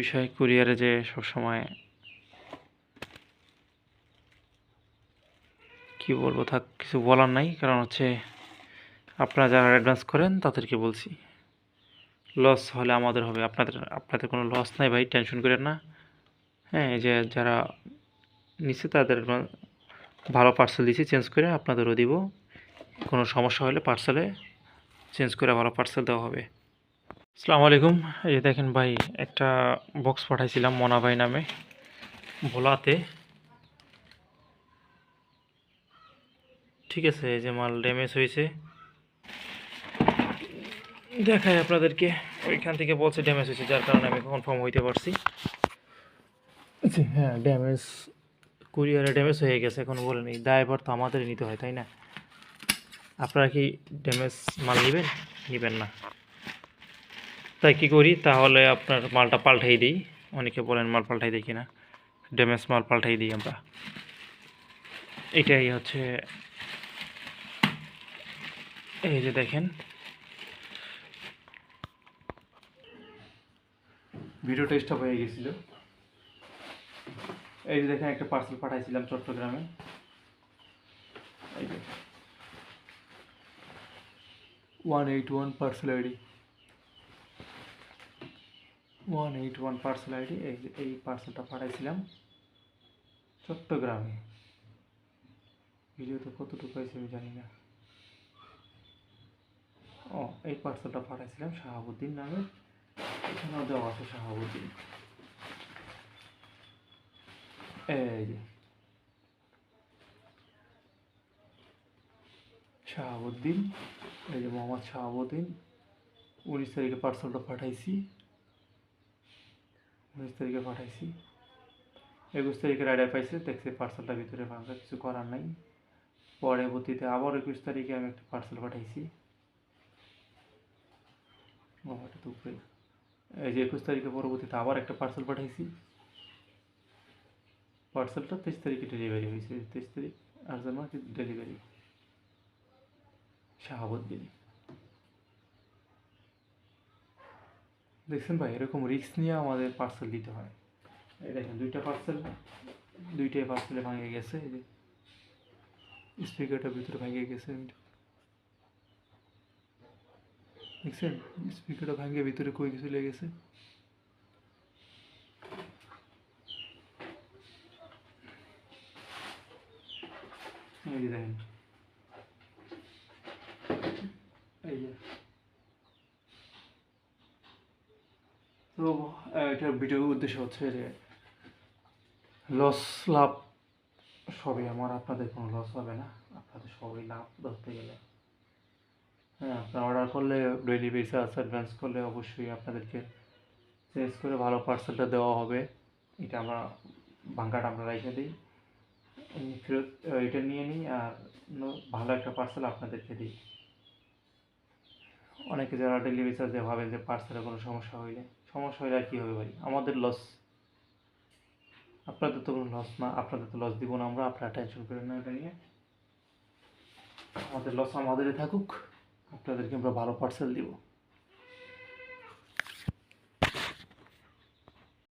বিষয় কুরিয়ারে যে সবসময় কি বলব, থাক, কিছু বলার নাই। কারণ হচ্ছে আপনারা যারা অ্যাডভান্স করেন, তাদেরকে বলছি। লস হলে আমাদের হবে। আপনাদের আপনাদের কোনো লস নাই ভাই টেনশন করেন না। হ্যাঁ যে যারা নিচ্ছে তাদের ভালো পার্সেল দিয়েছি চেঞ্জ করে আপনাদেরও দিব। কোনো সমস্যা হলে পার্সেলে চেঞ্জ করে ভালো পার্সেল দেওয়া হবে। আসসালামু আলাইকুম। এই দেখেন ভাই, একটা বক্স পাঠাইছিলাম মনা ভাই নামে, ভোলাতে। ঠিক আছে, এই যে মাল ড্যামেজ হয়েছে। দেখাই আপনাদেরকে, ওইখান থেকে বলছে ড্যামেজ হয়েছে, যার কারণে আমি কনফার্ম হইতে পারছি। হ্যাঁ ড্যামেজ কুরিয়ারে ড্যামেজ হয়ে গেছে, এখন বলে নেই। দায়ভার তো আমাদেরই নিতে হয়, তাই না? আপনারা কি ড্যামেজ মাল নেবেন? নেবেন না। তাই কী করি? তাহলে আপনার মালটা পাল্টাই দিই। অনেকে বলেন মাল পাল্টাই দিই কিনা। ড্যামেজ মাল পাল্টাই দিই আমরা। এটাই হচ্ছে এই যে দেখেন। ভিডিওটা স্টপ হয়ে গেছিল। এই যে দেখেন, একটা পার্সেল পাঠাইছিলাম চট্টগ্রামে। One eight one parcel ID one eight one parcel ID এই এই পার্সেলটা পাঠাইছিলাম চট্টগ্রামে। ভিডিওতে কতটুকু হয়েছে আমি জানি না। ও, এই পার্সেলটা পাঠাইছিলাম শাহাবুদ্দিন নামে। এখানেও দেওয়া আছে শাহাবুদ্দিন। এই শাহাবুদ্দিন, এই যে মোহাম্মদ শাহাবুদ্দিন, উনিশ তারিখে পার্সেলটা পাঠাইছি। উনিশ তারিখে পাঠাইছি। একুশ তারিখে রাইডার পাইছে, দেখছি পার্সেলটা ভিতরে ভাঙা, কিছু করার নাই। পরবর্তীতে আবার একুশ তারিখে আমি একটা পার্সেল পাঠাইছি। এই যে একুশ তারিখে পরবর্তীতে আবার একটা পার্সেল পাঠাইছি। পার্সেলটা তেইশ তারিখে ডেলিভারি হয়েছে। তেইশ তারিখ, আর জন্য ডেলিভারি শাহাবুদ্দিন। দেখছেন ভাই, এরকম রিস্ক নিয়ে আমাদের পার্সেল দিতে হয়। এই দেখেন, দুইটা পার্সেল দুইটাই পার্সেলে ভাঙে গেছে, এই যে স্পিকারটা ভিতরে ভেঙে গেছে দেখছেন? স্পিকারটা ভাঙে ভিতরে কই কিছু লেগেছে এই যে দেখেন। এই যে তো এটার ভিডিওর উদ্দেশ্য হচ্ছে যে লস লাভ সবই আমার, আপনাদের কোনো লস হবে না। আপনাদের সবই লাভ ধরতে গেলে। হ্যাঁ আপনারা অর্ডার করলে ডেলিভারি চার্জ অ্যাডভান্স করলে অবশ্যই আপনাদেরকে চেঞ্জ করে ভালো পার্সেলটা দেওয়া হবে। এটা আমরা ভাঙ্গাটা আমরা রেখে দিই। ফেরত এটা নিয়ে নিই আর ভালো একটা পার্সেল আপনাদেরকে দিই। অনেকে যারা ডেলিভারি চার্জে ভাবেন যে পার্সেলে কোনো সমস্যা হইলে। সমস্যা হইলে আর কী হবে ভাই? আমাদের লস আপনাদের তো কোনো লস না, আপনাদের তো লস দিব না আমরা, আপনারা টেনশন করেন না এটা নিয়ে। আমাদের লস আমাদেরই থাকুক, আপনাদেরকে আমরা ভালো পার্সেল দিব।